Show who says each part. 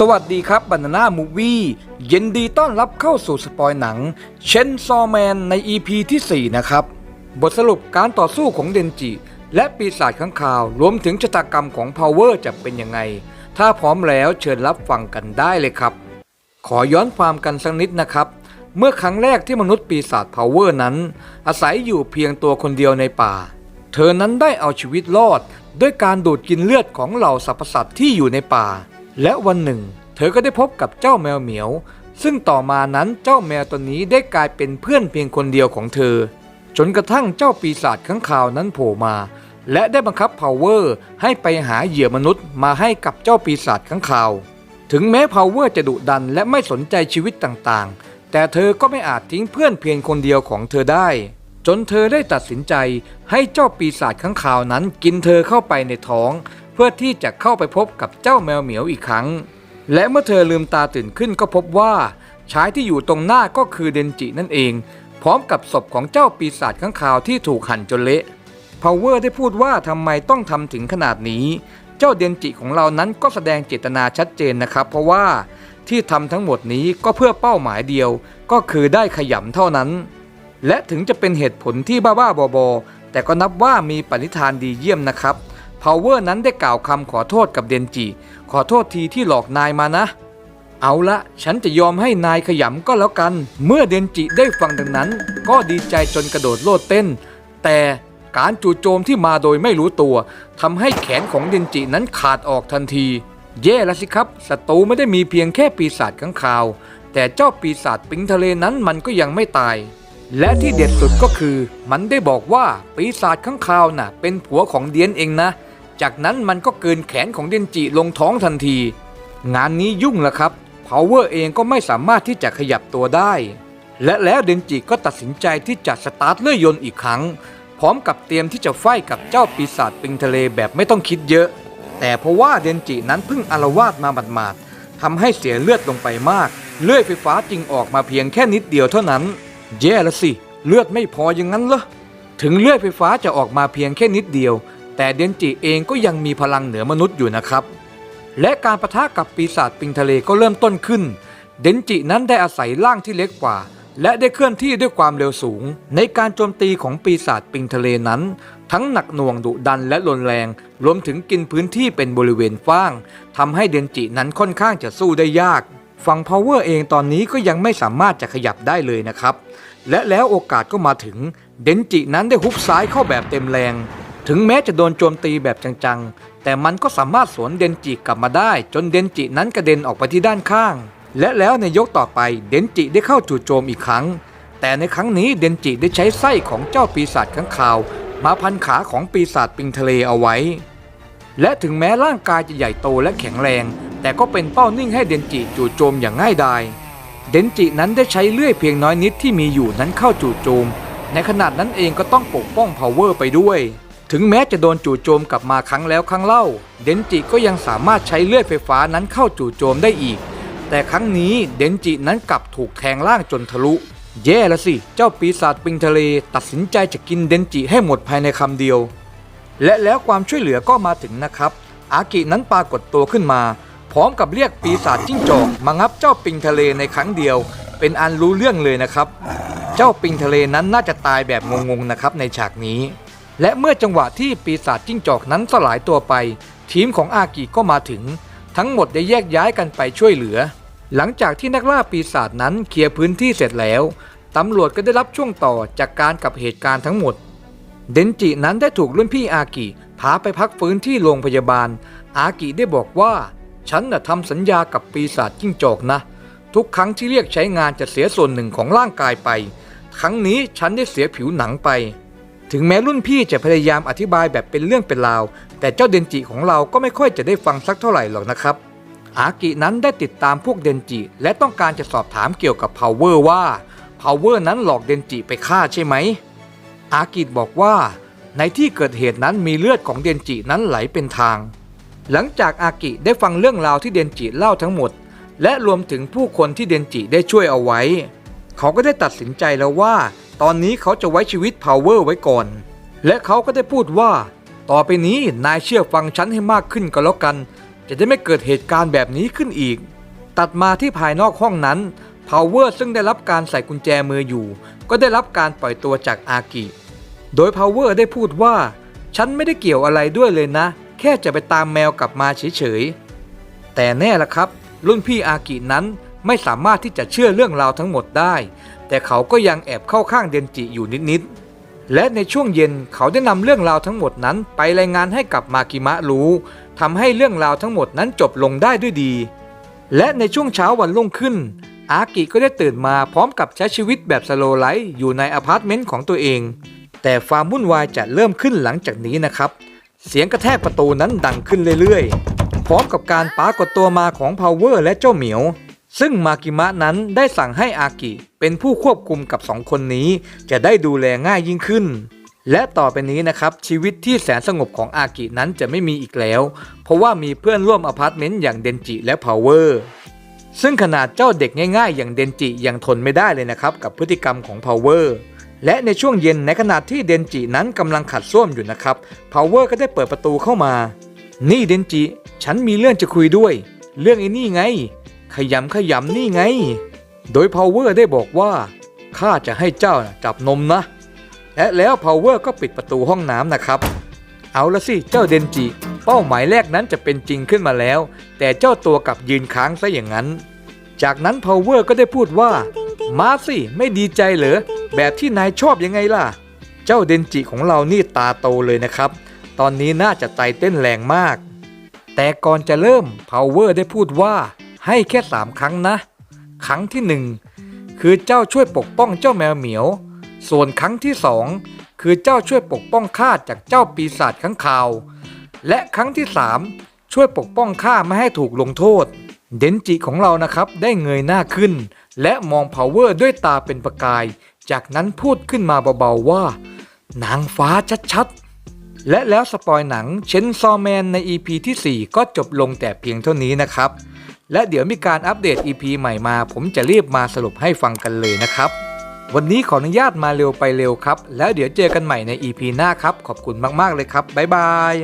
Speaker 1: สวัสดีครับบ a น a นามูวี่ยินดีต้อนรับเข้าสู่สปอยหนัง เชนซอแมนใน EP ที่ 4 นะครับ บทสรุปการต่อสู้ของเดนจิ และปีศาจข้างข่าว รวมถึงชะตากรรมของพาวเวอร์จะเป็นยังไง ถ้าพร้อมแล้วเชิญรับฟังกันได้เลยครับ ขอย้อนความกันสักนิดนะครับ เมื่อครั้งแรกที่มนุษย์ปีศาจพาวเวอร์นั้น อาศัยอยู่เพียงตัวคนเดียวในป่า เธอนั้นได้เอาชีวิตรอด ด้วยการดูดกินเลือดของเหล่าสรรพสัตว์ที่อยู่ในป่า และวันหนึ่ง เธอก็ได้พบกับเจ้าแมวเหมียว ซึ่งต่อมานั้นเจ้าแมวตัวนี้ได้กลายเป็นเพื่อนเพียงคนเดียวของเธอ จนกระทั่งเจ้าปีศาจข้างข่าวนั้นโผล่มา และได้บังคับพาวเวอร์ให้ไปหาเหยื่อมนุษย์มาให้กับเจ้าปีศาจข้างข่าว ถึงแม้พาวเวอร์จะดุดันและไม่สนใจชีวิตต่างๆ แต่เธอก็ไม่อาจทิ้งเพื่อนเพียงคนเดียวของเธอได้ จนเธอได้ตัดสินใจให้เจ้าปีศาจข้างข่าวนั้นกินเธอเข้าไปในท้อง เพื่อที่จะเข้าไปพบกับเจ้าแมวเหมียวอีกครั้ง และเมื่อเธอลืมตาตื่นขึ้นก็พบว่าชายที่อยู่ตรงหน้าก็คือเดนจินั่นเอง พร้อมกับศพของเจ้าปีศาจข้างข่าวที่ถูกหั่นจนเละพาวเวอร์ได้พูดว่าทำไมต้องทำถึงขนาดนี้ เจ้าเดนจิของเรานั้นก็แสดงเจตนาชัดเจนนะครับ เพราะว่าที่ทำทั้งหมดนี้ก็เพื่อเป้าหมายเดียว ก็คือได้ขยำเท่านั้น และถึงจะเป็นเหตุผลที่บ้าๆบอๆแต่ก็นับว่ามีปณิธานดีเยี่ยมนะครับ พาวเวอร์นั้นได้กล่าวคำขอโทษกับเดนจิ ขอโทษทีที่หลอกนายมานะ เอาละฉันจะยอมให้นายขยำก็แล้วกัน เมื่อเดนจิได้ฟังดังนั้น ก็ดีใจจนกระโดดโลดเต้น แต่การจู่โจมที่มาโดยไม่รู้ตัวทำให้แขนของเดนจินั้นขาดออกทันทีแย่แล้วสิครับศัตรูไม่ได้มีเพียงแค่ปีศาจข้างคาว แต่เจ้าปีศาจปิงทะเลนั้นมันก็ยังไม่ตายและที่เด็ดสุดก็คือ มันได้บอกว่าปีศาจข้างคาวน่ะ เป็นผัวของเดียนเองนะ จากนั้นมันก็เกินแขนของเดนจิลงท้องทันที งานนี้ยุ่งล้วครับพาวเวอร์เองก็ไม่สามารถที่จะขยับตัวได้ และแล้วเดนจิก็ตัดสินใจที่จะสตาร์ทเลื่อยยนต์อีกครั้ง พร้อมกับเตรียมที่จะไฟกับเจ้าปีศาจปิงทะเลแบบไม่ต้องคิดเยอะ แต่เพราะว่าเดนจินั้นเพิ่งอารวาสมาหมาดๆทำให้เสียเลือดลงไปมาก เลื่อยไฟฟ้าจึงออกมาเพียงแค่นิดเดียวเท่านั้น แย่ละสิ เลือดไม่พออย่างนั้นเหรอถึงเลื่อยไฟฟ้าจะออกมาเพียงแค่นิดเดียว แต่เดนจิเองก็ยังมีพลังเหนือมนุษย์อยู่นะครับ และการประทะกับปีศาจปิงทะเลก็เริ่มต้นขึ้น เดนจินั้นได้อาศัยร่างที่เล็กกว่า และได้เคลื่อนที่ด้วยความเร็วสูง ในการโจมตีของปีศาจปิงทะเลนั้น ทั้งหนักหน่วงดุดันและรุนแรง รวมถึงกินพื้นที่เป็นบริเวณกว้างทำให้เดนจินั้นค่อนข้างจะสู้ได้ยากฝั่งพาวเวอร์เองตอนนี้ก็ยังไม่สามารถจะขยับได้เลยนะครับ และแล้วโอกาสก็มาถึง เดนจินั้นได้ฮุบซ้ายเข้าแบบเต็มแรง ถึงแม้จะโดนโจมตีแบบจังๆ แต่มันก็สามารถสวนเดนจิกลับมาได้ จนเดนจินั้นกระเด็นออกไปที่ด้านข้าง และแล้วในยกต่อไปเดนจิได้เข้าจู่โจมอีกครั้ง แต่ในครั้งนี้เดนจิได้ใช้ไส้ของเจ้าปีศาจข้างคาว มาพันขาของปีศาจปิงทะเลเอาไว้ และถึงแม้ร่างกายจะใหญ่โตและแข็งแรง แต่ก็เป็นเป้านิ่งให้เดนจิจู่โจมอย่างง่ายดายเดนจินั้นได้ใช้เลื่อยเพียงน้อยนิดที่มีอยู่นั้นเข้าจู่โจม ในขนาดนั้นเองก็ต้องปกป้องพาวเวอร์ไปด้วย ถึงแม้จะโดนจู่โจมกลับมาครั้งแล้วครั้งเล่า เดนจิก็ยังสามารถใช้เลื่อยไฟฟ้านั้นเข้าจู่โจมได้อีก แต่ครั้งนี้เดนจินั้นกลับถูกแทงล่างจนทะลุ แย่ละสิ เจ้าปีศาจปิงทะเล ตัดสินใจจะกินเดนจิให้หมดภายในคำเดียว และแล้วความช่วยเหลือก็มาถึงนะครับ อากินั้นปรากฏตัวขึ้นมา พร้อมกับเรียกปีศาจจิ้งจอกมางับเจ้าปิงทะเลในครั้งเดียว เป็นอันรู้เรื่องเลยนะครับ เจ้าปิงทะเลนั้นน่าจะตายแบบงงๆนะครับในฉากนี้ และเมื่อจังหวะที่ปีศาจจิ้งจอกนั้นสลายตัวไป ทีมของอากิก็มาถึง ทั้งหมดได้แยกย้ายกันไปช่วยเหลือ หลังจากที่นักล่าปีศาจนั้นเคลียร์พื้นที่เสร็จแล้วตำรวจก็ได้รับช่วงต่อจากการกับเหตุการณ์ทั้งหมด เดนจินั้นได้ถูกรุ่นพี่อากิพาไปพักฟื้นที่โรงพยาบาล อากิได้บอกว่า ฉันน่ะทำสัญญากับปีศาจจิ้งจอกนะ ทุกครั้งที่เรียกใช้งานจะเสียส่วนหนึ่งของร่างกายไป ครั้งนี้ฉันได้เสียผิวหนังไป ถึงแม้รุ่นพี่จะพยายามอธิบายแบบเป็นเรื่องเป็นราว แต่เจ้าเดนจิของเราก็ไม่ค่อยจะได้ฟังสักเท่าไหร่หรอกนะครับ อากินั้นได้ติดตามพวกเดนจิ และต้องการจะสอบถามเกี่ยวกับพาวเวอร์ว่าพาวเวอร์นั้นหลอกเดนจิไปฆ่าใช่ไหม อากิบอกว่า ในที่เกิดเหตุนั้นมีเลือดของเดนจินั้นไหลเป็นทาง หลังจากอากิได้ฟังเรื่องราวที่เดนจิเล่าทั้งหมด และรวมถึงผู้คนที่เดนจิได้ช่วยเอาไว้ เขาก็ได้ตัดสินใจแล้วว่า ตอนนี้เขาจะไว้ชีวิตพาวเวอร์ไว้ก่อน และเขาก็ได้พูดว่า ต่อไปนี้นายเชื่อฟังฉันให้มากขึ้นก็แล้วกัน จะได้ไม่เกิดเหตุการณ์แบบนี้ขึ้นอีก ตัดมาที่ภายนอกห้องนั้น Power ซึ่งได้รับการใส่กุญแจมืออยู่ ก็ได้รับการปล่อยตัวจากอากิ โดย Power ได้พูดว่า ฉันไม่ได้เกี่ยวอะไรด้วยเลยนะ แค่จะไปตามแมวกลับมาเฉยๆแต่แน่ละครับ รุ่นพี่อากินั้น ไม่สามารถที่จะเชื่อเรื่องราวทั้งหมดได้ แต่เขาก็ยังแอบเข้าข้างเดนจิอยู่นิดๆและในช่วงเย็นเขาได้นำเรื่องราวทั้งหมดนั้นไปรายงานให้กับมากิมะรู้ทำให้เรื่องราวทั้งหมดนั้นจบลงได้ด้วยดี และในช่วงเช้าวันรุ่งขึ้น อากิก็ได้ตื่นมาพร้อมกับใช้ชีวิตแบบสโลไลฟ์อยู่ในอพาร์ตเมนต์ของตัวเอง แต่ความวุ่นวายจะเริ่มขึ้นหลังจากนี้นะครับ เสียงกระแทกประตูนั้นดังขึ้นเรื่อยๆ พร้อมกับการปรากฏตัวมาของพาวเวอร์และเจ้าเหมียว ซึ่งมากิมะนั้นได้สั่งให้อากิเป็นผู้ควบคุมกับสองคนนี้ จะได้ดูแลง่ายยิ่งขึ้น และต่อไปนี้นะครับชีวิตที่แสนสงบของอากินั้นจะไม่มีอีกแล้ว เพราะว่ามีเพื่อนร่วมอพาร์ตเมนต์อย่างเดนจิและพาวเวอร์ซึ่งขนาดเจ้าเด็กง่ายๆ อย่างเดนจิยังทนไม่ได้เลยนะครับกับพฤติกรรมของพาวเวอร์และในช่วงเย็นในขณะที่เดนจินั้นกำลังขัดส้วมอยู่นะครับพาวเวอร์ก็ได้เปิดประตูเข้ามา นี่เดนจิ ฉันมีเรื่องจะคุยด้วย เรื่องไอ้นี่ไง ขยำขยำนี่ไง โดยพาวเวอร์ได้บอกว่าข้าจะให้เจ้าจับนมนะ และแล้วพาวเวอร์ก็ปิดประตูห้องน้ำนะครับ เอาละสิเจ้าเดนจิ เป้าหมายแรกนั้นจะเป็นจริงขึ้นมาแล้ว แต่เจ้าตัวกลับยืนค้างซะอย่างนั้น จากนั้นพาวเวอร์ก็ได้พูดว่า มาสิไม่ดีใจเหรอ แบบที่นายชอบยังไงล่ะ เจ้าเดนจิของเรานี่ตาโตเลยนะครับ ตอนนี้น่าจะใจเต้นแรงมาก แต่ก่อนจะเริ่มพาวเวอร์ได้พูดว่า ให้แค่สามครั้งนะ ครั้งที่หนึ่งคือเจ้าช่วยปกป้องเจ้าแมวเหมียว ส่วนครั้งที่สองคือเจ้าช่วยปกป้องข้าจากเจ้าปีศาจข้างคาว และครั้งที่สามช่วยปกป้องข้าไม่ให้ถูกลงโทษ เดนจิของเรานะครับได้เงยหน้าขึ้น และมองพาวเวอร์ด้วยตาเป็นประกาย จากนั้นพูดขึ้นมาเบาๆว่า นางฟ้าชัดๆ และแล้วสปอยหนังเชนซอแมนใน EP ที่ 4 ก็จบลงแต่เพียงเท่านี้นะครับ และเดี๋ยวมีการอัปเดต EP ใหม่มา ผมจะรีบมาสรุปให้ฟังกันเลยนะครับ วันนี้ขออนุญาตมาเร็วไปเร็วครับ แล้วเดี๋ยวเจอกันใหม่ใน EP หน้าครับ ขอบคุณมากๆเลยครับบ๊ายบาย